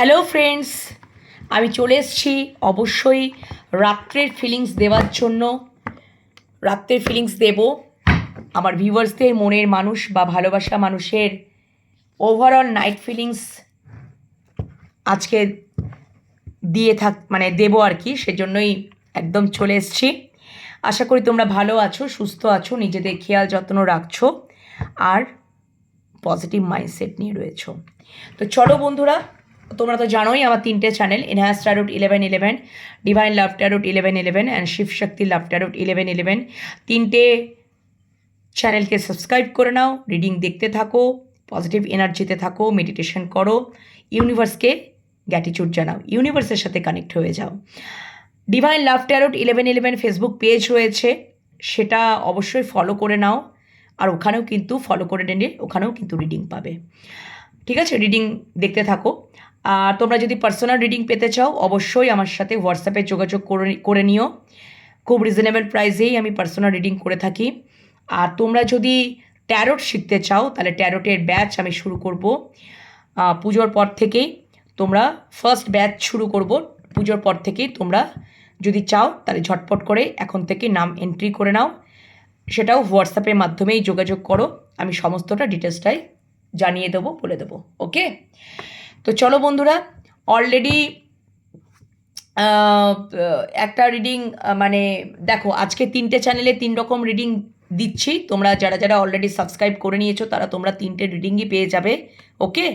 Hello friends, আমি চলে এসছি অবশ্যই রাত্রের ফিলিংস দেওয়ার জন্য। রাত্রের ফিলিংস দেব। আমার ভিউয়ার্সদের মনের মানুষ বা ভালোবাসা মানুষের ওভারঅল নাইট ফিলিংস আজকে দিয়ে থাক মানে দেবো আর কি, সেজন্যই একদম চলে এসছি। আশা করি তোমরা ভালো আছো, সুস্থ আছো, নিজেদের খেয়াল যত্ন রাখছো আর পজিটিভ মাইন্ডসেট নিয়ে রয়েছো। তো চলো বন্ধুরা তোমরা তো জানোই আমার তিনটে channel enhance tarot eleven eleven divine love tarot eleven eleven and Shiv Shakti love tarot eleven eleven তিনটে চ্যানেলকে সাবস্ক্রাইব করে নাও রিডিং দেখতে থাকো পজিটিভ এনার্জিতে থাকো মেডিটেশন করো ইউনিভার্সকে গ্যাটিচিউড জানাও ইউনিভার্সের সাথে কানেক্ট হয়ে যাও। Divine love tarot eleven eleven Facebook page রয়েছে, সেটা অবশ্যই ফলো করে নাও, আর ওখানেও কিন্তু ফলো করে নিলে ওখানেও কিন্তু রিডিং পাবে। ঠিক আছে রিডিং দেখতে থাকো। আর তোমরা যদি পার্সোনাল রিডিং পেতে চাও, অবশ্যই আমার সাথে হোয়াটসঅ্যাপে যোগাযোগ করে নিও। খুব রিজনেবল প্রাইসেই আমি পার্সোনাল রিডিং করে থাকি। আর তোমরা যদি ট্যারোট শিখতে চাও, তাহলে ট্যারোটের ব্যাচ আমি শুরু করব। পুজোর পর থেকেই তোমরা ফার্স্ট ব্যাচ শুরু করব। পুজোর পর থেকেই তোমরা যদি চাও, তাহলে ঝটপট করে এখন থেকে নাম এন্ট্রি করে নাও। সেটাও হোয়াটসঅ্যাপের মাধ্যমেই যোগাযোগ করো। আমি সমস্তটা ডিটেলসটাই জানিয়ে দেবো, বলে দেবো। ওকে তো চলো বন্ধুরা অলরেডি একটা রিডিং মানে দেখো, আজকে তিনটে চ্যানেলে তিন রকম রিডিং দিচ্ছি। তোমরা যারা যারা অলরেডি সাবস্ক্রাইব করে নিয়েছো, তারা তোমরা তিনটে রিডিংই পেয়ে যাবে ওকে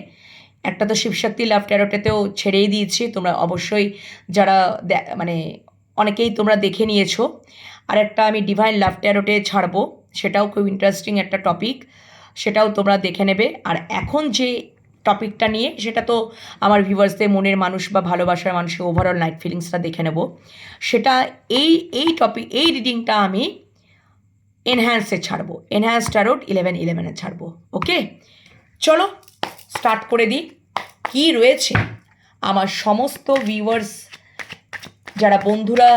একটা তো শিবশক্তি লাভ ট্যারোটেতেও ছেড়েই দিয়েছি, তোমরা অবশ্যই যারা মানে অনেকেই তোমরা দেখে নিয়েছো। আর একটা আমি ডিভাইন লাভ ট্যারোটে ছাড়বো, সেটাও খুব ইন্টারেস্টিং একটা টপিক সেটাও তোমরা দেখে নেবে। আর এখন যে টপিকটা নিয়ে, সেটা তো আমার ভিউয়ার্সদের মনের মানুষ বা ভালোবাসার মানুষের ওভারঅল নাইট ফিলিংসটা দেখে নেব। সেটা এই এই টপিক এই রিডিংটা আমি এনহ্যান্সে ছাড়বো। এনহ্যান্স ট্যারোট ইলেভেন ইলেভেনে ছাড়বো। ওকে চলো স্টার্ট করে দিই। কী রয়েছে? আমার সমস্ত ভিউয়ার্স যারা বন্ধুরা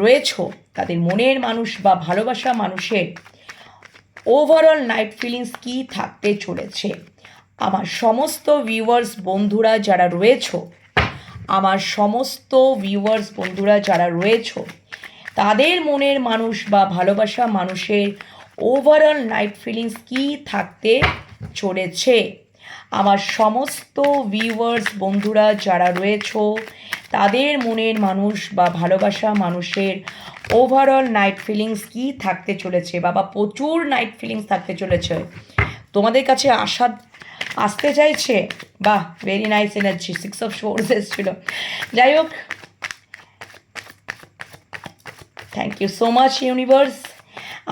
রয়েছো, তাদের মনের মানুষ বা ভালোবাসা মানুষের ওভারঅল নাইট ফিলিংস কী থাকতে চলেছে? আমার সমস্ত ভিউয়ার্স বন্ধুরা যারা রয়েছো, আমার সমস্ত ভিউয়ার্স বন্ধুরা যারা রয়েছো, তাদের মনের মানুষ বা ভালোবাসা মানুষের ওভারঅল নাইট ফিলিংস কী থাকতে চলেছে? আমার সমস্ত ভিউয়ার্স বন্ধুরা যারা রয়েছো, তাদের মনের মানুষ বা ভালোবাসা মানুষের ওভারঅল নাইট ফিলিংস কী থাকতে চলেছে? বাবা, প্রচুর নাইট ফিলিংস থাকতে চলেছে। তোমাদের কাছে আসা আসতে চাইছে। বাহ very nice energy six of swords এসেছিল। যাই হোক thank you so much universe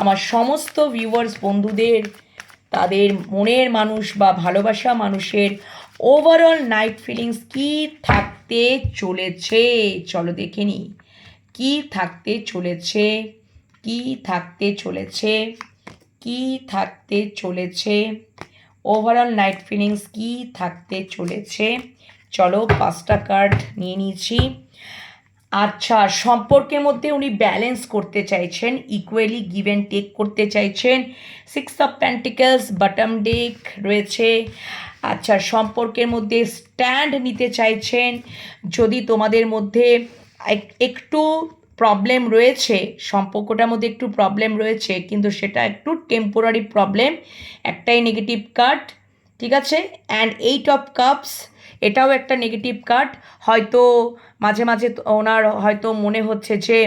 আমার সমস্ত ভিউয়ার্স বন্ধুদের, তাদের মনের মানুষ বা ভালোবাসা মানুষের ওভারঅল নাইট ফিলিংস কি থাকতে চলেছে? চলো দেখে নিই কী থাকতে চলেছে? কি থাকতে চলেছে? কি থাকতে চলেছে? ওভারঅল নাইট ফিলিংস কি থাকতে চলেছে? চলো পাঁচটা কার্ড নিয়ে নিয়েছি আচ্ছা সম্পর্কের মধ্যে উনি ব্যালেন্স করতে চাইছেন ইকুয়ালি গিভ অ্যান্ড টেক করতে চাইছেন। Six of pentacles bottom deck রয়েছে। আচ্ছা সম্পর্কের মধ্যে স্ট্যান্ড নিতে চাইছেন। যদি তোমাদের মধ্যে একটু প্রবলেম রয়েছে, সম্পর্কটার মধ্যে একটু প্রবলেম রয়েছে, কিন্তু সেটা একটু টেম্পোরারি প্রবলেম একটাই নেগেটিভ কার্ড ঠিক আছে? অ্যান্ড এইট অফ কাপস এটাও একটা নেগেটিভ কার্ড হয়তো মাঝে মাঝে ওনার হয়তো মনে হচ্ছে যে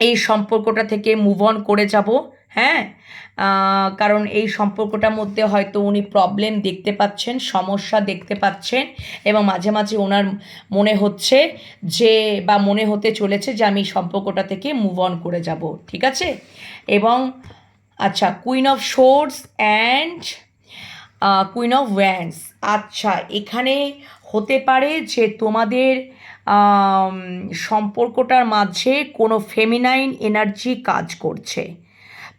এই সম্পর্কটা থেকে মুভ অন করে যাব হ্যাঁ? কারণ এই সম্পর্কটার মধ্যে হয়তো উনি প্রবলেম দেখতে পাচ্ছেন, সমস্যা দেখতে পাচ্ছেন এবং মাঝে মাঝে ওনার মনে হচ্ছে যে, বা মনে হতে চলেছে যে, আমি সম্পর্কটা থেকে মুভ অন করে যাব, ঠিক আছে? এবং আচ্ছা queen of swords and queen of wands আচ্ছা এখানে হতে পারে যে তোমাদের সম্পর্কটার মাঝে কোনো ফেমিনাইন এনার্জি কাজ করছে।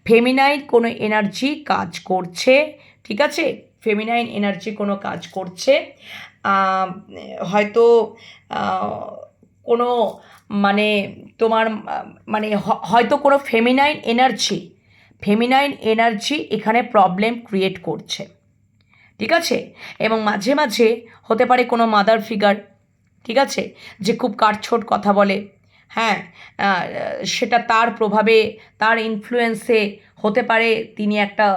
ফেমিনাইন কোনো এনার্জি কাজ করছে, ঠিক আছে? ফেমিনাইন এনার্জি কোনো কাজ করছে হয়তো কোনো মানে তোমার মানে হয়তো কোনো ফেমিনাইন এনার্জি ফেমিনাইন এনার্জি এখানে প্রবলেম ক্রিয়েট করছে, ঠিক আছে? এবং মাঝে মাঝে হতে পারে কোনো মাদার ফিগার ঠিক আছে? যে খুব কাটছোট কথা বলে হ্যাঁ সেটা তার প্রভাবে, তার ইনফ্লুয়েন্সে হতে পারে। তিনি একটা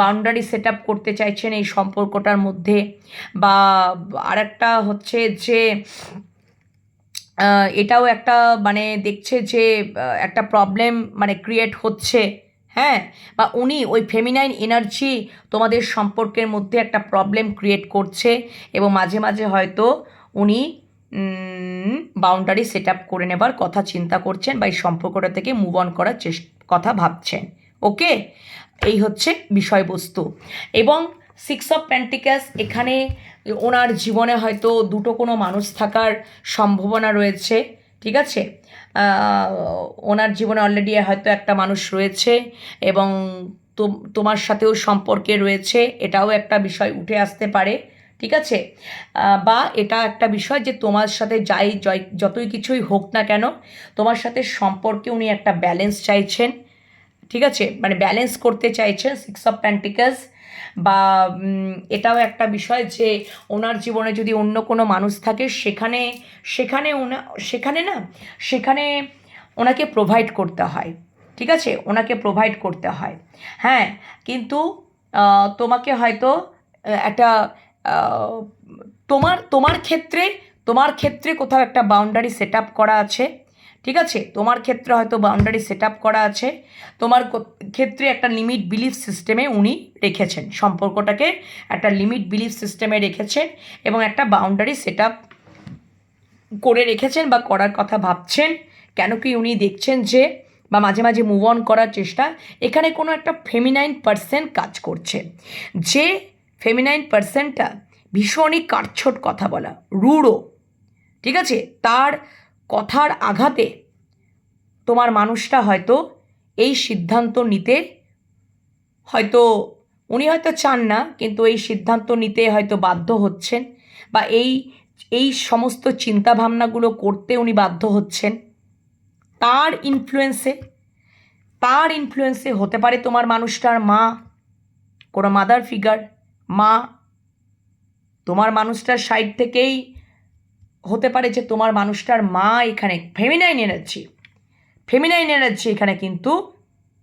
বাউন্ডারি সেট আপ করতে চাইছেন এই সম্পর্কটার মধ্যে। বা, আরেকটা হচ্ছে যে এটাও একটা মানে দেখছে যে একটা প্রবলেম মানে ক্রিয়েট হচ্ছে। হ্যাঁ বা উনি ওই ফেমিনাইন এনার্জি তোমাদের সম্পর্কের মধ্যে একটা প্রবলেম ক্রিয়েট করছে। এবং মাঝে মাঝে হয়তো উনি বাউন্ডারি সেট আপ করে নেবার কথা চিন্তা করছেন বা এই সম্পর্কটা থেকে মুভ অন করার চেষ্টা কথা ভাবছেন। ওকে এই হচ্ছে বিষয়বস্তু। এবং সিক্স অফ প্যান্টিকাস এখানে ওনার জীবনে হয়তো দুটো কোনো মানুষ থাকার সম্ভাবনা রয়েছে, ঠিক আছে? ওনার জীবনে অলরেডি হয়তো একটা মানুষ রয়েছে এবং তোম- তোমার সাথেও সম্পর্কে রয়েছে, এটাও একটা বিষয় উঠে আসতে পারে। ঠিক আছে? বা এটা একটা বিষয় যে তোমার সাথে যাই যতই কিছুই হোক না কেন, তোমার সাথে সম্পর্কে উনি একটা ব্যালেন্স চাইছেন, ঠিক আছে? মানে ব্যালেন্স করতে চাইছেন সিক্স অফ প্যান্টিকাস বা এটাও একটা বিষয় যে ওনার জীবনে যদি অন্য কোনো মানুষ থাকে, সেখানে সেখানে ওনা, সেখানে না, সেখানে ওনাকে প্রোভাইড করতে হয়, ঠিক আছে? ওনাকে প্রোভাইড করতে হয় হ্যাঁ? কিন্তু তোমাকে হয়তো একটা তোমার তোমার ক্ষেত্রে তোমার ক্ষেত্রে কোথাও একটা বাউন্ডারি সেট আপ করা আছে, ঠিক আছে? তোমার ক্ষেত্রে হয়তো বাউন্ডারি সেট আপ করা আছে। তোমার ক্ষেত্রে একটা লিমিট বিলিফ সিস্টেমে উনি রেখেছেন। সম্পর্কটাকে একটা লিমিট বিলিফ সিস্টেমে রেখেছেন এবং একটা বাউন্ডারি সেট আপ করে রেখেছেন বা করার কথা ভাবছেন। কেন কি উনি দেখছেন যে, বা মাঝে মাঝে মুভ অন করার চেষ্টা, এখানে কোনো একটা ফেমিনাইন পার্সেন্ট কাজ করছে। যে ফেমিনাইন পার্সেন্টটা ভীষণই কাটছোট কথা বলা রুড়ো ঠিক আছে? তার কথার আঘাতে তোমার মানুষটা হয়তো এই সিদ্ধান্ত নিতে হয়তো, উনি হয়তো চান না, কিন্তু এই সিদ্ধান্ত নিতে হয়তো বাধ্য হচ্ছেন বা এই এই সমস্ত চিন্তাভাবনাগুলো করতে উনি বাধ্য হচ্ছেন। তার ইনফ্লুয়েন্সে তার ইনফ্লুয়েন্সে হতে পারে তোমার মানুষটার মা, কোনো মাদার ফিগার মা, তোমার মানুষটার সাইড থেকেই হতে পারে যে তোমার মানুষটার মা এখানে ফেমিনাইন এনার্জি ফেমিনাইন এনার্জি এখানে কিন্তু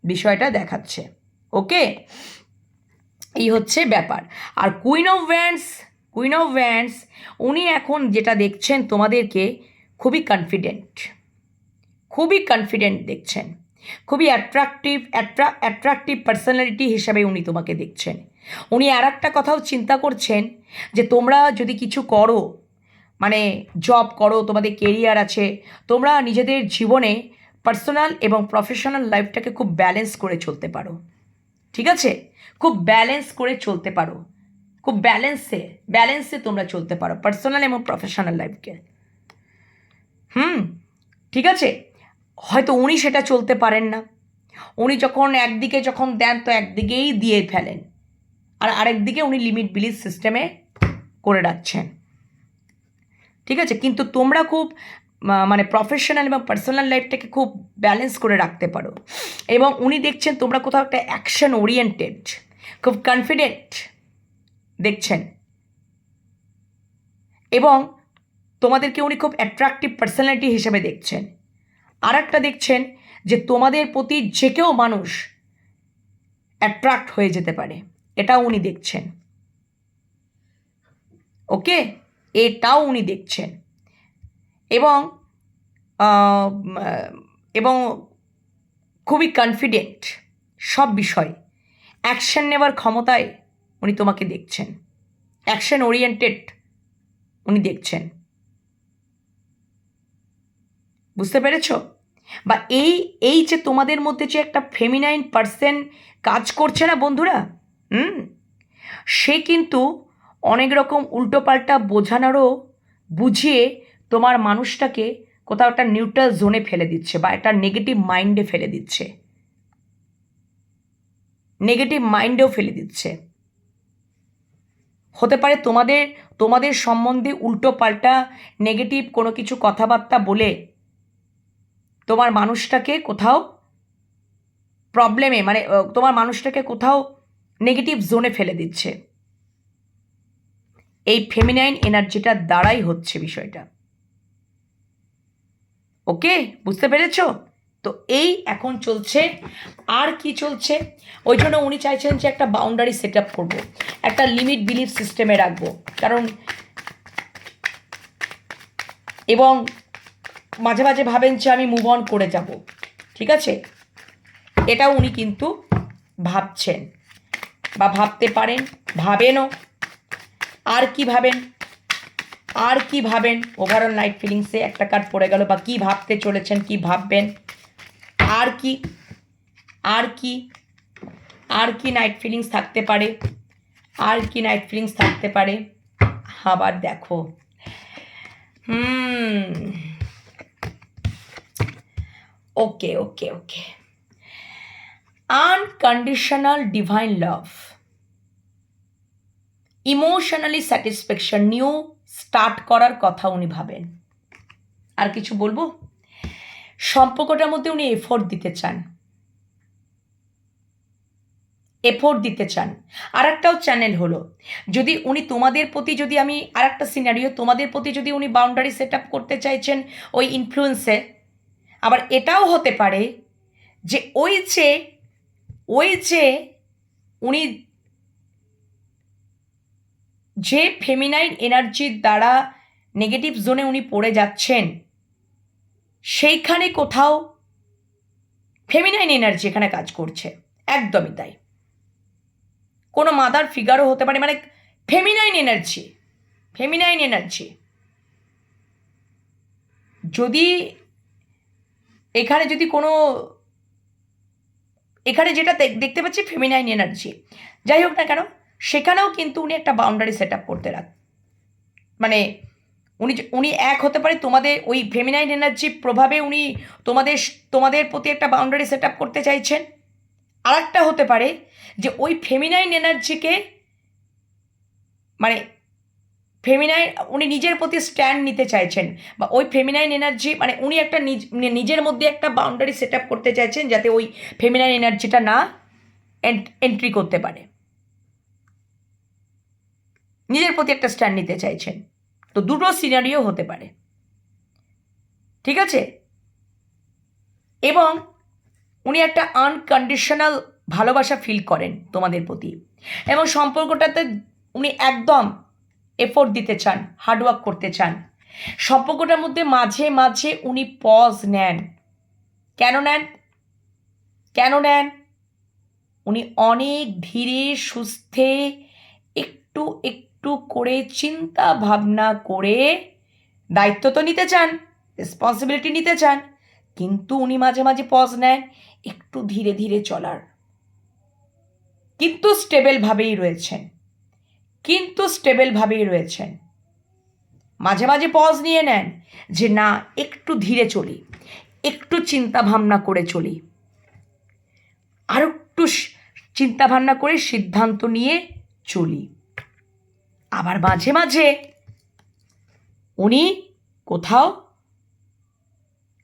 বিষয়টা দেখাচ্ছে ওকে এই হচ্ছে ব্যাপার। আর queen of wands queen of wands উনি এখন যেটা দেখছেন তোমাদেরকে খুবই কনফিডেন্ট খুবই কনফিডেন্ট দেখছেন, খুবই অ্যাট্রাকটিভ অ্যাট্রাকটিভ পার্সোনালিটি হিসাবে উনি তোমাকে দেখছেন। উনি আর একটা কথাও চিন্তা করছেন যে তোমরা যদি কিছু করো মানে জব করো, তোমাদের কেরিয়ার আছে, তোমরা নিজেদের জীবনে পার্সোনাল এবং প্রফেশনাল লাইফটাকে খুব ব্যালেন্স করে চলতে পারো। ঠিক আছে? খুব ব্যালেন্স করে চলতে পারো। খুব ব্যালেন্সে ব্যালেন্সে তোমরা চলতে পারো পার্সোনাল এবং প্রফেশনাল লাইফকে হুম, ঠিক আছে? হয়তো উনি সেটা চলতে পারেন না। উনি যখন একদিকে যখন দেন, তো একদিকেই দিয়ে ফেলেন। আর আরেক দিকে উনি লিমিট বিলিজ সিস্টেমে করে রাখছেন। ঠিক আছে? কিন্তু তোমরা খুব মানে প্রফেশনাল এবং পার্সোনাল লাইফটাকে খুব ব্যালেন্স করে রাখতে পারো। এবং উনি দেখছেন তোমরা কোথাও একটা অ্যাকশন ওরিয়েন্টেড খুব কনফিডেন্ট দেখছেন। এবং তোমাদেরকে উনি খুব অ্যাট্রাকটিভ পার্সোনালিটি হিসেবে দেখছেন। আর একটা দেখছেন যে তোমাদের প্রতি যে কেউ মানুষ অ্যাট্রাক্ট হয়ে যেতে পারে। এটাও উনি দেখছেন। ওকে? এটাও উনি দেখছেন। এবং এবং খুবই কনফিডেন্ট সব বিষয়। অ্যাকশন নেওয়ার ক্ষমতায় উনি তোমাকে দেখছেন। অ্যাকশন ওরিয়েন্টেড উনি দেখছেন। বুঝতে পেরেছ? বা এই এই যে তোমাদের মধ্যে যে একটা ফেমিনাইন পার্সেন কাজ করছে না বন্ধুরা হুম? সে কিন্তু অনেক রকম উল্টোপাল্টা বোঝানোরও বুঝিয়ে তোমার মানুষটাকে কোথাও একটা নিউট্রাল জোনে ফেলে দিচ্ছে বা একটা নেগেটিভ মাইন্ডে ফেলে দিচ্ছে। নেগেটিভ মাইন্ডেও ফেলে দিচ্ছে। হতে পারে তোমাদের তোমাদের সম্বন্ধে উল্টো পাল্টা নেগেটিভ কোনো কিছু কথাবার্তা বলে তোমার মানুষটাকে কোথাও প্রবলেমে মানে তোমার মানুষটাকে কোথাও নেগেটিভ জোনে ফেলে দিচ্ছে। এই ফেমিনাইন এনার্জিটার দ্বারাই হচ্ছে বিষয়টা। ওকে? বুঝতে পেরেছ? তো এই এখন চলছে। আর কি চলছে? ওই জন্য উনি চাইছেন যে একটা বাউন্ডারি সেট আপ করব। একটা লিমিট বিলিফ সিস্টেমে রাখব। কারণ এবং মাঝে মাঝে ভাবেন যে আমি মুভ অন করে যাব। ঠিক আছে? এটাও উনি কিন্তু ভাবছেন। বা ভাবতে পারেন, ভাবেনও। আর কি ভাবেন? আর কি ভাবেন? ওভারঅল নাইট ফিলিংসে একটা কার্ড পড়ে গেল বা কি ভাবতে চলেছেন, কি ভাববেন? আর কি? আর কি? আর কি নাইট ফিলিংস থাকতে পারে? আর কি নাইট ফিলিংস থাকতে পারে? আবার দেখো। হুম। Okay okay okay unconditional divine love emotionally satisfaction new start করার কথা উনি ভাবেন। আর কিছু বলব? সম্পর্কটার মধ্যে উনি এফোর্ট দিতে চান। এফোর্ট দিতে চান। আর একটাও চ্যানেল হলো, যদি উনি তোমাদের প্রতি যদি আমি আর একটা সিনারিও তোমাদের প্রতি যদি উনি বাউন্ডারি সেট আপ করতে চাইছেন ওই ইনফ্লুয়েন্সে আবার এটাও হতে পারে যে ওই যে ওই যে উনি যে ফেমিনাইন এনার্জির দ্বারা নেগেটিভ জোনে উনি পড়ে যাচ্ছেন, সেইখানে কোথাও ফেমিনাইন এনার্জি এখানে কাজ করছে। একদমই তাই। কোনো মাদার ফিগারও হতে পারে মানে ফেমিনাইন এনার্জি ফেমিনাইন এনার্জি। যদি এখানে যদি কোনো এখানে যেটা দেখ- দেখতে পাচ্ছি ফেমিনাইন এনার্জি যাই হোক না কেন, সেখানেও কিন্তু উনি একটা বাউন্ডারি সেট আপ করতে রাখ। মানে উনি উনি এক হতে পারে তোমাদের ওই ফেমিনাইন এনার্জির প্রভাবে উনি তোমাদের তোমাদের প্রতি একটা বাউন্ডারি সেট আপ করতে চাইছেন। আর একটা হতে পারে যে ওই ফেমিনাইন এনার্জিকে মানে ফেমিনাইন উনি নিজের প্রতি স্ট্যান্ড নিতে চাইছেন। বা ওই ফেমিনাইন এনার্জি মানে উনি একটা মানে নিজের মধ্যে একটা বাউন্ডারি সেট আপ করতে চাইছেন যাতে ওই ফেমিনাইন এনার্জিটা না এন্ট্রি করতে পারে। নিজের প্রতি একটা স্ট্যান্ড নিতে চাইছেন। তো দুটো সিনারিও হতে পারে। ঠিক আছে? এবং উনি একটা আনকন্ডিশনাল ভালোবাসা ফিল করেন তোমাদের প্রতি। এবং সম্পর্কটাতে উনি একদম এফোর্ট দিতে চান হার্ডওয়ার্ক করতে চান। সম্পর্কটার মধ্যে মাঝে মাঝে উনি পজ নেন। কেন নেন? কেন নেন? উনি অনেক ধীরে, সুস্থে, একটু একটু করে চিন্তা ভাবনা করে দায়িত্ব তো নিতে চান রেসপন্সিবিলিটি নিতে চান, কিন্তু উনি মাঝে মাঝে পজ নেন, একটু ধীরে ধীরে চলার। কিন্তু স্টেবেলভাবেই রয়েছেন। কিন্তু স্টেবেলভাবেই রয়েছেন। মাঝে মাঝে পজ নিয়ে নেন যে, না, একটু ধীরে চলি, একটু চিন্তা ভাবনা করে চলি। আর একটু চিন্তা ভাবনা করে সিদ্ধান্ত নিয়ে চলি। আবার মাঝে মাঝে উনি কোথাও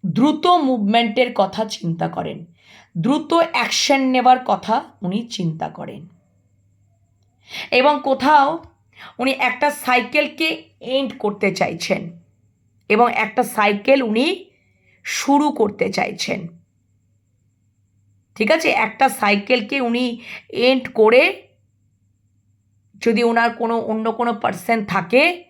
দ্রুত মুভমেন্টের কথা চিন্তা করেন, দ্রুত অ্যাকশন নেবার কথা উনি চিন্তা করেন। এবং কোথাও উনি একটা সাইকেলকে এন্ড করতে চাইছেন এবং একটা সাইকেল উনি শুরু করতে চাইছেন। ঠিক আছে? একটা সাইকেলকে উনি এন্ড করে যদি ওনার কোনো, অন্য কোনো পার্সন থাকে,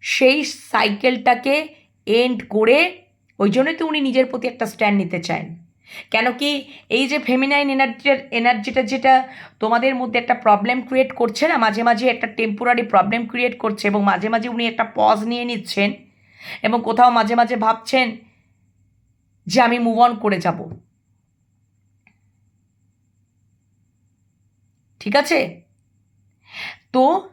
সেই সাইকেলটাকে এন্ড করে ওই জন্যই তো উনি নিজের প্রতি একটা স্ট্যান্ড নিতে চান। কেন কি এই যে ফেমিনাইন এনার্জির এনার্জিটা যেটা তোমাদের মধ্যে একটা প্রবলেম ক্রিয়েট করছে না? মাঝে মাঝে একটা টেম্পোরারি প্রবলেম ক্রিয়েট করছে এবং মাঝে মাঝে উনি একটা পজ নিয়ে নিচ্ছেন এবং কোথাও মাঝে মাঝে ভাবছেন যে আমি মুভ অন করে যাব। ঠিক আছে? তো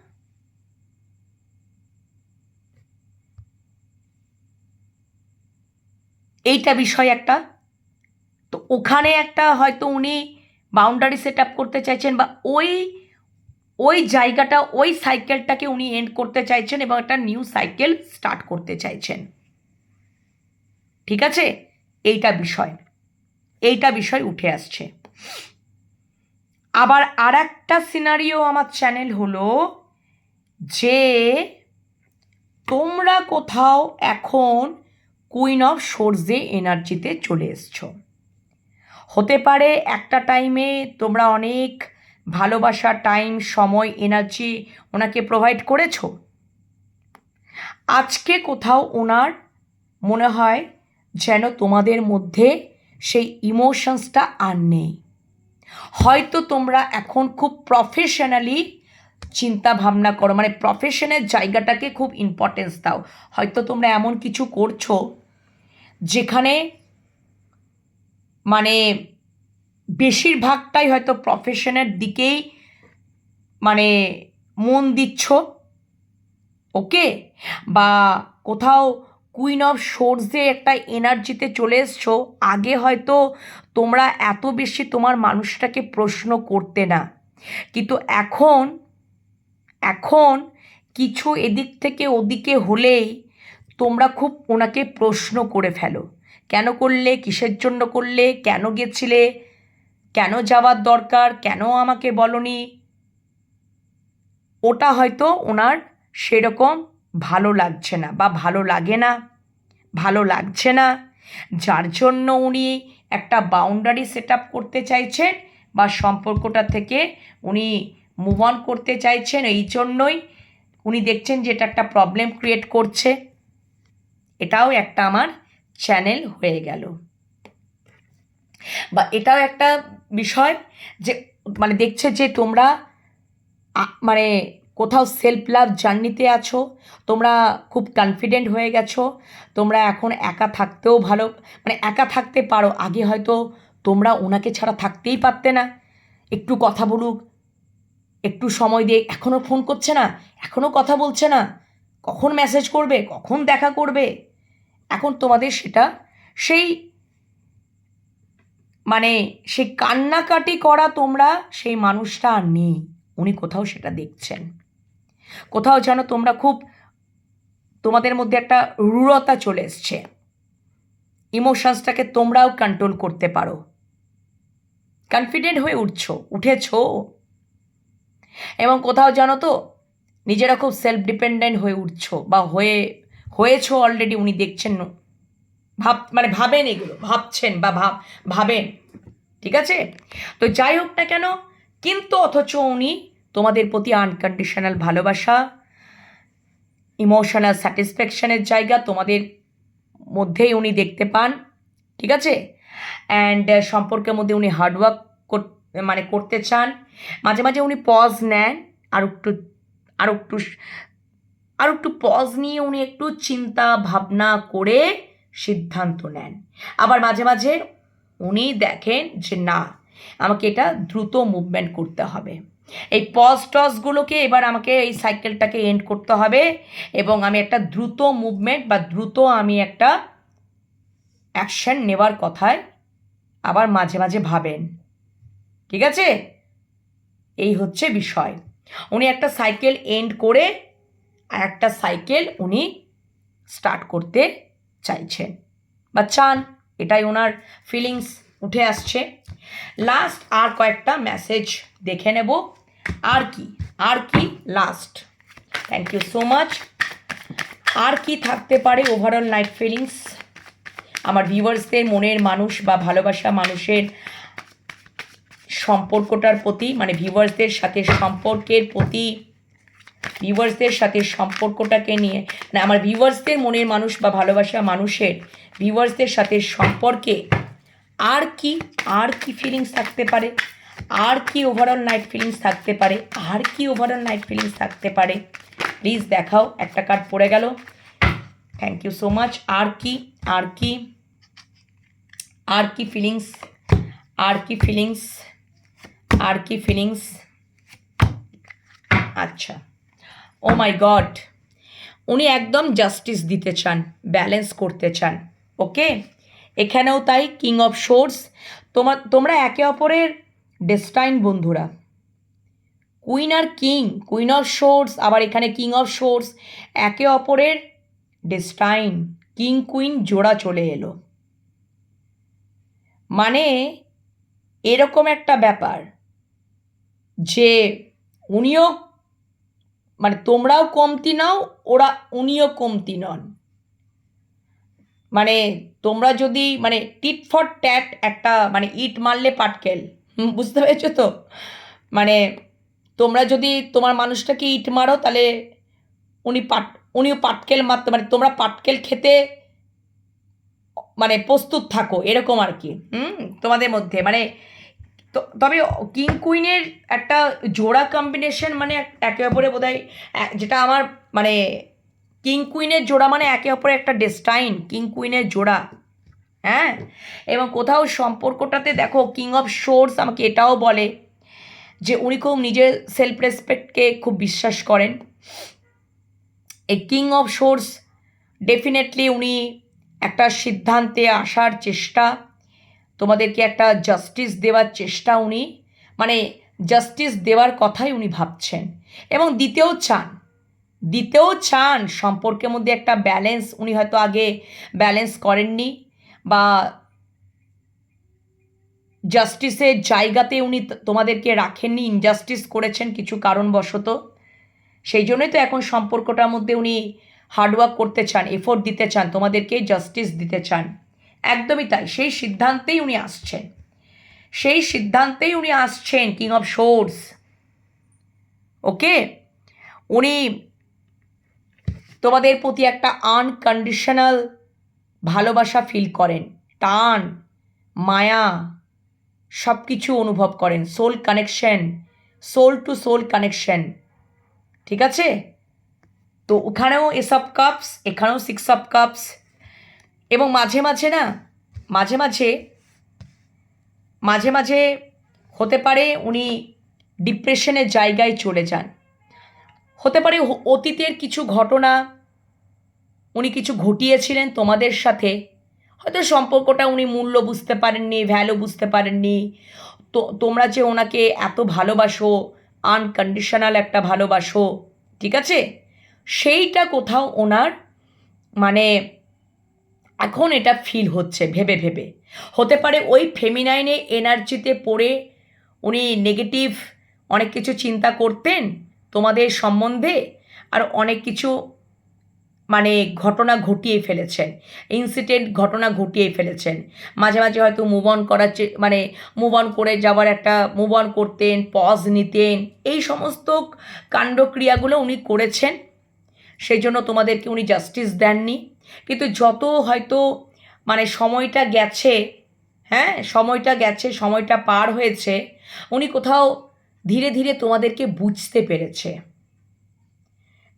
এইটা বিষয় একটা তো ওখানে একটা হয়তো উনি বাউন্ডারি সেট আপ করতে চাইছেন বা ওই ওই জায়গাটা, ওই সাইকেলটাকে উনি এন্ড করতে চাইছেন এবং একটা নিউ সাইকেল স্টার্ট করতে চাইছেন। ঠিক আছে? এইটা বিষয়। এইটা বিষয় উঠে আসছে। আবার আর একটা সিনারিও আমার চ্যানেল হলো যে তোমরা কোথাও এখন কুইন অফ সোর্সে এনার্জিতে চলে এসছো। হতে পারে একটা টাইমে তোমরা অনেক ভালোবাসা টাইম সময় এনার্জি ওনাকে প্রোভাইড করেছ? আজকে কোথাও ওনার মনে হয় যেন তোমাদের মধ্যে সেই ইমোশনসটা আর নেই। হয়তো তোমরা এখন খুব প্রফেশনালি চিন্তা ভাবনা করো মানে প্রফেশনের জায়গাটাকে খুব ইম্পর্টেন্স দাও। হয়তো তোমরা এমন কিছু করছ যেখানে মানে বেশিরভাগটাই হয়তো প্রফেশনের দিকেই মানে মন দিচ্ছ ওকে বা কোথাও কুইন অফ সোর্সে একটা এনার্জিতে চলে এসছো, আগে হয়তো তোমরা এত বেশি তোমার মানুষটাকে প্রশ্ন করতে না। কিন্তু এখন এখন কিছু এদিক থেকে ওদিকে হলেই তোমরা খুব ওনাকে প্রশ্ন করে ফেলো। কেন করলে, কিসের জন্য করলে, কেন গেছিলে, কেন যাওয়ার দরকার, কেন আমাকে বলনি? ওটা হয়তো ওনার সেরকম ভালো লাগছে না বা ভালো লাগে না, ভালো লাগছে না। যার জন্য উনি একটা বাউন্ডারি সেট আপ করতে চাইছেন বা সম্পর্কটা থেকে উনি মুভ অন করতে চাইছেন, এই জন্যই উনি দেখছেন যে এটা একটা প্রবলেম ক্রিয়েট করছে। এটাও একটা আমার চ্যানেল হয়ে গেল। বা এটাও একটা বিষয় যে মানে দেখছে যে তোমরা মানে কোথাও সেলফ লাভ জার্নিতে আছো, তোমরা খুব কনফিডেন্ট হয়ে গেছো, তোমরা এখন একা থাকতেও ভালো মানে একা থাকতে পারো, আগে হয়তো তোমরা ওনাকে ছাড়া থাকতেই পারতে না। একটু কথা বলুক, একটু সময় দিয়ে এখনও ফোন করছে না এখনও কথা বলছে না, কখন মেসেজ করবে, কখন দেখা করবে? এখন তোমাদের সেটা সেই মানে সেই কান্নাকাটি করা তোমরা, সেই মানুষটা আর নেই। উনি কোথাও সেটা দেখছেন। কোথাও যেন তোমরা খুব তোমাদের মধ্যে একটা রূঢ়তা চলে এসছে। ইমোশনসটাকে তোমরাও কন্ট্রোল করতে পারো। কনফিডেন্ট হয়ে উঠছো, উঠেছো। এবং কোথাও জানো তো নিজেরা খুব সেলফ ডিপেন্ডেন্ট হয়ে উঠছো বা হয়ে হয়েছো অলরেডি উনি দেখছেন, ভাব মানে ভাবেন এগুলো, ভাবছেন বা ভাব ভাবেন, ঠিক আছে? তো যাই হোক না কেন, কিন্তু অথচ উনি তোমাদের প্রতি আনকন্ডিশনাল ভালোবাসা ইমোশনাল স্যাটিসফ্যাকশনের জায়গা তোমাদের মধ্যেই উনি দেখতে পান, ঠিক আছে? অ্যান্ড সম্পর্কের মধ্যে উনি হার্ডওয়ার্ক মানে করতে চান। মাঝে মাঝে উনি পজ নেন, আর একটু আর একটু আর একটু পজ নিয়ে উনি একটু চিন্তা ভাবনা করে সিদ্ধান্ত নেন। আবার মাঝে মাঝে উনি দেখেন যে না, আমাকে এটা দ্রুত মুভমেন্ট করতে হবে। এই পজ টসগুলোকে এবার আমাকে এই সাইকেলটাকে এন্ড করতে হবে এবং আমি একটা দ্রুত মুভমেন্ট বা দ্রুত আমি একটা অ্যাকশন নেওয়ার কথায় আবার মাঝে মাঝে ভাবেন। ঠিক আছে? এই হচ্ছে বিষয়। উনি একটা সাইকেল এন্ড করে একটা সাইকেল উনি স্টার্ট করতে চাইছেন। বা চান এটাই ওনার ফিলিংস উঠে আসছে। লাস্ট আর কয়েকটা মেসেজ দেখে নেব। আর কি? আর কি last thank you so much আর কি থাকতে পারে ওভারঅল নাইট ফিলিংস আমার ভিউয়ার্সদের মনের মানুষ বা ভালোবাসা মানুষের সম্পর্কটার প্রতি মানে ভিউয়ার্সদের সাথে সম্পর্কের প্রতি ভিউয়ার্সদের সাথে সম্পর্কটাকে নিয়ে। মানে আমার ভিউয়ার্সদের মনের মানুষ বা ভালোবাসা মানুষের ভিউয়ার্সদের সাথে সম্পর্কে আর কি আর কি ফিলিংস থাকতে পারে? আর কি ওভারঅল নাইট ফিলিংস থাকতে পারে? আর কি ওভারঅল নাইট ফিলিংস থাকতে পারে? প্লিজ দেখাও, একটা কার্ড পড়ে গেল। থ্যাংক ইউ সো মাচ আর কি আর কি আর কি ফিলিংস আর কি ফিলিংস আর কি ফিলিংস আচ্ছা। Oh my God. উনি একদম জাস্টিস দিতে চান ব্যালেন্স করতে চান ওকে এখানেও তাই কিং অফ শোর্স তোমার তোমরা একে অপরের ডেস্টাইন বন্ধুরা। কুইন আর কিং কুইন অফ শোর্স আবার এখানে কিং অফ শোর্স একে অপরের ডেস্টাইন কিং কুইন জোড়া চলে এলো। মানে এরকম একটা ব্যাপার যে উনিও মানে তোমরাও কমতি নাও, ওরা উনিও কমতি নন। মানে তোমরা যদি মানে টিট ফর ট্যাট একটা মানে ইট মারলে পাটকেল বুঝতে পেরেছ তো? মানে তোমরা যদি তোমার মানুষটাকে ইট মারো, তাহলে উনি পাট, উনিও পাটকেল মারতে মানে তোমরা পাটকেল খেতে মানে প্রস্তুত থাকো, এরকম আর কি। হুম, তোমাদের মধ্যে মানে তো তবে কিং কুইনের একটা জোড়া কম্বিনেশন মানে এক- অপরে বোধ যেটা আমার মানে কিং কুইনের জোড়া মানে একে অপরে একটা ডেস্টাইন কিং কুইনের জোড়া। হ্যাঁ? এবং কোথাও সম্পর্কটাতে দেখো কিং অফ শোর্স আমাকে এটাও বলে যে উনি খুব নিজের সেলফ রেসপেক্টকে খুব বিশ্বাস করেন। এই কিং অফ শোর্স ডেফিনেটলি উনি একটা সিদ্ধান্তে আসার চেষ্টা। তোমাদেরকে একটা জাস্টিস দেওয়ার চেষ্টা উনি মানে জাস্টিস দেওয়ার কথাই উনি ভাবছেন। এবং দিতেও চান দিতেও চান সম্পর্কের মধ্যে একটা ব্যালেন্স উনি হয়তো আগে ব্যালেন্স করেননি বা জাস্টিসের জায়গাতে উনি তোমাদেরকে রাখেননি ইনজাস্টিস করেছেন কিছু কারণবশত। সেই জন্যই তো এখন সম্পর্কটার মধ্যে উনি হার্ডওয়ার্ক করতে চান এফোর্ট দিতে চান, তোমাদেরকে জাস্টিস দিতে চান। একদমই তাই, সেই সিদ্ধান্তেই উনি আসছেন। সেই সিদ্ধান্তেই উনি আসছেন কিং অফ শোর্স ওকে উনি তোমাদের প্রতি একটা আনকন্ডিশনাল ভালোবাসা ফিল করেন। টান, মায়া সব কিছু অনুভব করেন। Soul connection soul to soul connection ঠিক আছে? তো ওখানেও এসব কাপস এখানেও সিক্স অফ কাপস এবং মাঝে মাঝে না, মাঝে মাঝে মাঝে মাঝে হতে পারে উনি ডিপ্রেশনের জায়গায় চলে যান। হতে পারে অতীতের কিছু ঘটনা উনি কিছু ঘটিয়েছিলেন তোমাদের সাথে, হয়তো সম্পর্কটা উনি মূল্য বুঝতে পারেননি ভ্যালু বুঝতে পারেননি। তো, তোমরা যে ওনাকে এত ভালোবাসো আনকন্ডিশনাল একটা ভালোবাসো, ঠিক আছে? সেইটা কোথাও ওনার মানে এখন এটা ফিল হচ্ছে, ভেবে ভেবে। হতে পারে ওই ফেমিনাইনে এনার্জিতে পড়ে উনি নেগেটিভ অনেক কিছু চিন্তা করতেন তোমাদের সম্বন্ধে আর অনেক কিছু মানে ঘটনা ঘটিয়ে ফেলেছেন ইনসিডেন্ট ঘটনা ঘটিয়ে ফেলেছেন। মাঝে মাঝে হয়তো মুভ অন করার মানে মুভ অন করে যাওয়ার একটা মুভ অন করতেন পজ নিতেন, এই সমস্ত কাণ্ডক্রিয়াগুলো উনি করেছেন। সেই জন্য তোমাদেরকে উনি জাস্টিস দেননি। কিন্তু যত হয়তো মানে সময়টা গেছে হ্যাঁ সময়টা গেছে, সময়টা পার হয়েছে, উনি কোথাও ধীরে ধীরে তোমাদেরকে বুঝতে পেরেছে।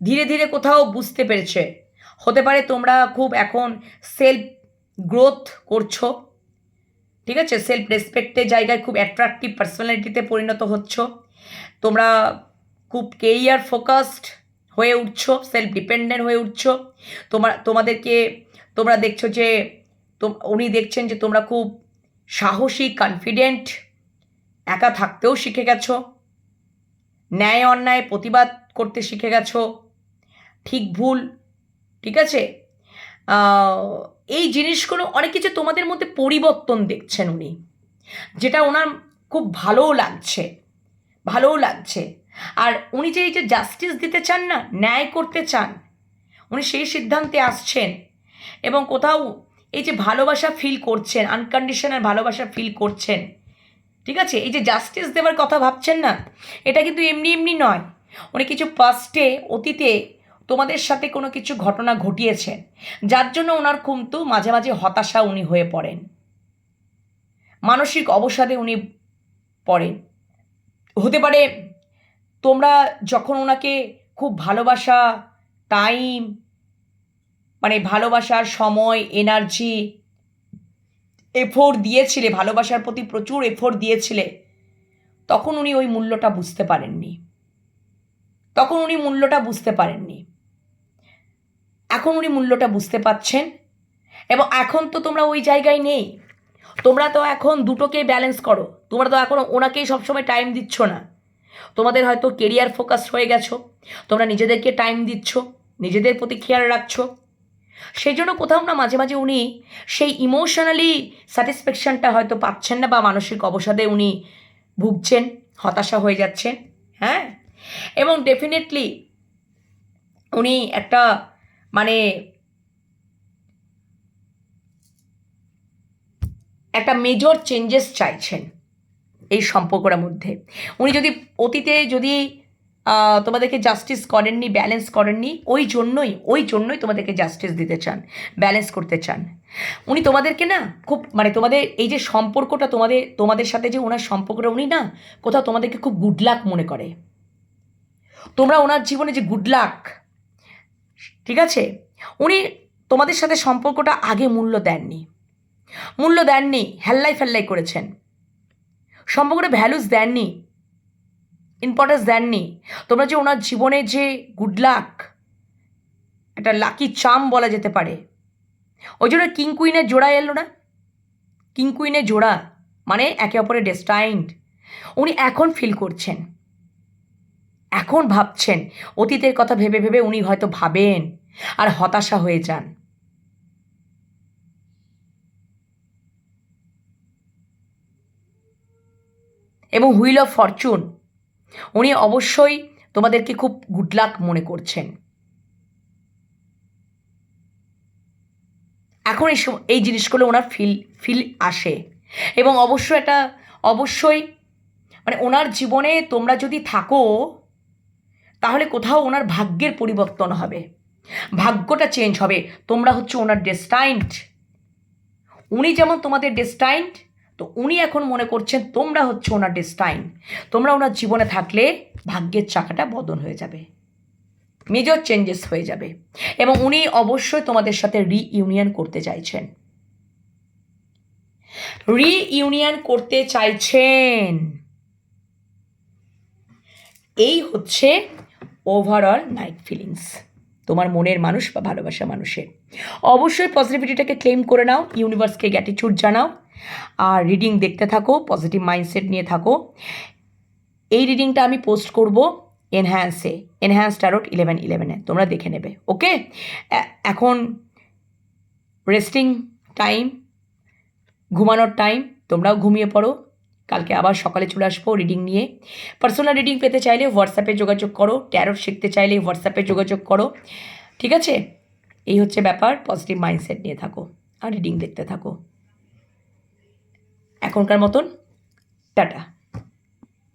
ধীরে ধীরে কোথাও বুঝতে পেরেছে। হতে পারে তোমরা খুব এখন সেলফ গ্রোথ করছ, ঠিক আছে? সেলফ রেসপেক্টের জায়গায় খুব অ্যাট্রাকটিভ পার্সোনালিটিতে পরিণত হচ্ছ। তোমরা খুব কেরিয়ার ফোকাসড হয়ে উঠছো সেলফ ডিপেন্ডেন্ট হয়ে উঠছো। তোমার, তোমাদেরকে তোমরা দেখছ যে উনি দেখছেন যে তোমরা খুব সাহসী কনফিডেন্ট একা থাকতেও শিখে গেছো। ন্যায় অন্যায় প্রতিবাদ করতে শিখে গেছো। ঠিক ভুল, ঠিক আছে? এই জিনিসগুলো অনেক কিছু তোমাদের মধ্যে পরিবর্তন দেখছেন উনি। যেটা ওনার খুব ভালোও লাগছে ভালোও লাগছে। আর উনি যে এই যে জাস্টিস দিতে চান না, ন্যায় করতে চান, উনি সেই সিদ্ধান্তে আসছেন এবং কোথাও এই যে ভালোবাসা ফিল করছেন আনকন্ডিশনাল ভালোবাসা ফিল করছেন, ঠিক আছে? এই যে জাস্টিস দেওয়ার কথা ভাবছেন না, এটা কিন্তু এমনি এমনি নয়। উনি কিছু পাস্টে অতীতে তোমাদের সাথে কোনো কিছু ঘটনা ঘটিয়েছেন, যার জন্য ওনার কিন্তু মাঝে মাঝে হতাশা উনি হয়ে পড়েন। মানসিক অবসাদে উনি পড়েন। হতে পারে তোমরা যখন ওনাকে খুব ভালোবাসা টাইম মানে ভালোবাসার সময় এনার্জি এফোর্ট দিয়েছিলে, ভালোবাসার প্রতি প্রচুর এফোর্ট দিয়েছিলে, তখন উনি ওই মূল্যটা বুঝতে পারেননি। তখন উনি মূল্যটা বুঝতে পারেননি। এখন উনি মূল্যটা বুঝতে পাচ্ছেন এবং এখন তো তোমরা ওই জায়গায় নেই। তোমরা তো এখন দুটোকে ব্যালেন্স করো। তোমরা তো এখন ওনাকেই সবসময় টাইম দিচ্ছ না। তোমাদের হয়তো কেরিয়ার ফোকাস হয়ে গেছো, তোমরা নিজেদেরকে টাইম দিচ্ছ, নিজেদের প্রতি খেয়াল রাখছো। সেই জন্য কোথাও না মাঝে মাঝে উনি সেই ইমোশনালি স্যাটিসফ্যাকশনটা হয়তো পাচ্ছেন না বা মানসিক অবসাদে উনি ভুগছেন, হতাশা হয়ে যাচ্ছেন হ্যাঁ? এবং ডেফিনেটলি উনি একটা মানে একটা মেজর চেঞ্জেস চাইছেন। এই সম্পর্কটার মধ্যে। উনি যদি অতীতে যদি তোমাদেরকে জাস্টিস করেননি ব্যালেন্স করেননি, ওই জন্যই ওই জন্যই তোমাদেরকে জাস্টিস দিতে চান ব্যালেন্স করতে চান। উনি তোমাদেরকে না খুব মানে তোমাদের এই যে সম্পর্কটা তোমাদের তোমাদের সাথে যে ওনার সম্পর্কটা, উনি না কোথাও তোমাদেরকে খুব গুড লাক মনে করে। তোমরা ওনার জীবনে যে গুড লাক ঠিক আছে? উনি তোমাদের সাথে সম্পর্কটা আগে মূল্য দেননি। মূল্য দেননি, হেল্লাই ফেল্লাই করেছেন। সম্পর্কটা ভ্যালুস দেননি ইম্পর্টেন্স দেননি। তোমরা যে ওনার জীবনে যে গুড লাক একটা লাকি চাম বলা যেতে পারে, ওই জন্য কিং কুইনের জোড়া এলো না? কিং কুইনের জোড়া মানে একে অপরের ডেস্টাইন্ড উনি এখন ফিল করছেন, এখন ভাবছেন, অতীতের কথা ভেবে ভেবে উনি হয়তো ভাবেন, আর হতাশা হয়ে যান। এবং হুইল অফ ফরচুন, উনি অবশ্যই তোমাদেরকে খুব গুড লাক মনে করছেন। এখন এই এই জিনিসগুলো ওনার ফিল ফিল আসে। এবং অবশ্য এটা অবশ্যই মানে ওনার জীবনে তোমরা যদি থাকো, তাহলে কোথাও ওনার ভাগ্যের পরিবর্তন হবে। ভাগ্যটা চেঞ্জ হবে। তোমরা হচ্ছে ওনার ডেস্টাইন্ড উনি যেমন তোমাদের ডেস্টাইন্ড তো উনি এখন মনে করছেন তোমরা হচ্ছে ওনার ডেস্টাইন তোমরা ওনার জীবনে থাকলে ভাগ্যের চাকাটা বদল হয়ে যাবে। মেজর চেঞ্জেস হয়ে যাবে। এবং উনি অবশ্যই তোমাদের সাথে রিইউনিয়ন করতে চাইছেন। রিইউনিয়ন করতে চাইছেন। এই হচ্ছে ওভারঅল নাইট ফিলিংস তোমার মনের মানুষ বা ভালোবাসা মানুষের। অবশ্যই পজিটিভিটিটাকে ক্লেম করে নাও। ইউনিভার্সকে গ্যাটিচিউড জানাও। আর রিডিং দেখতে থাকো পজিটিভ মাইন্ডসেট নিয়ে থাকো। এই রিডিংটা আমি পোস্ট করব এনহ্যান্সে এনহ্যান্স ট্যারোট ইলেভেন ইলেভেনে তোমরা দেখে নেবে ওকে এখন রেস্টিং টাইম ঘুমানোর টাইম তোমরাও ঘুমিয়ে পড়ো। কালকে আবার সকালে চলে আসব রিডিং নিয়ে। পার্সোনাল রিডিং পেতে চাইলে হোয়াটসঅ্যাপে যোগাযোগ করো। ট্যারোট শিখতে চাইলে হোয়াটসঅ্যাপে যোগাযোগ করো। ঠিক আছে? এই হচ্ছে ব্যাপার পজিটিভ মাইন্ডসেট নিয়ে থাকো। আর রিডিং দেখতে থাকো। এখনকার মতন টাটা।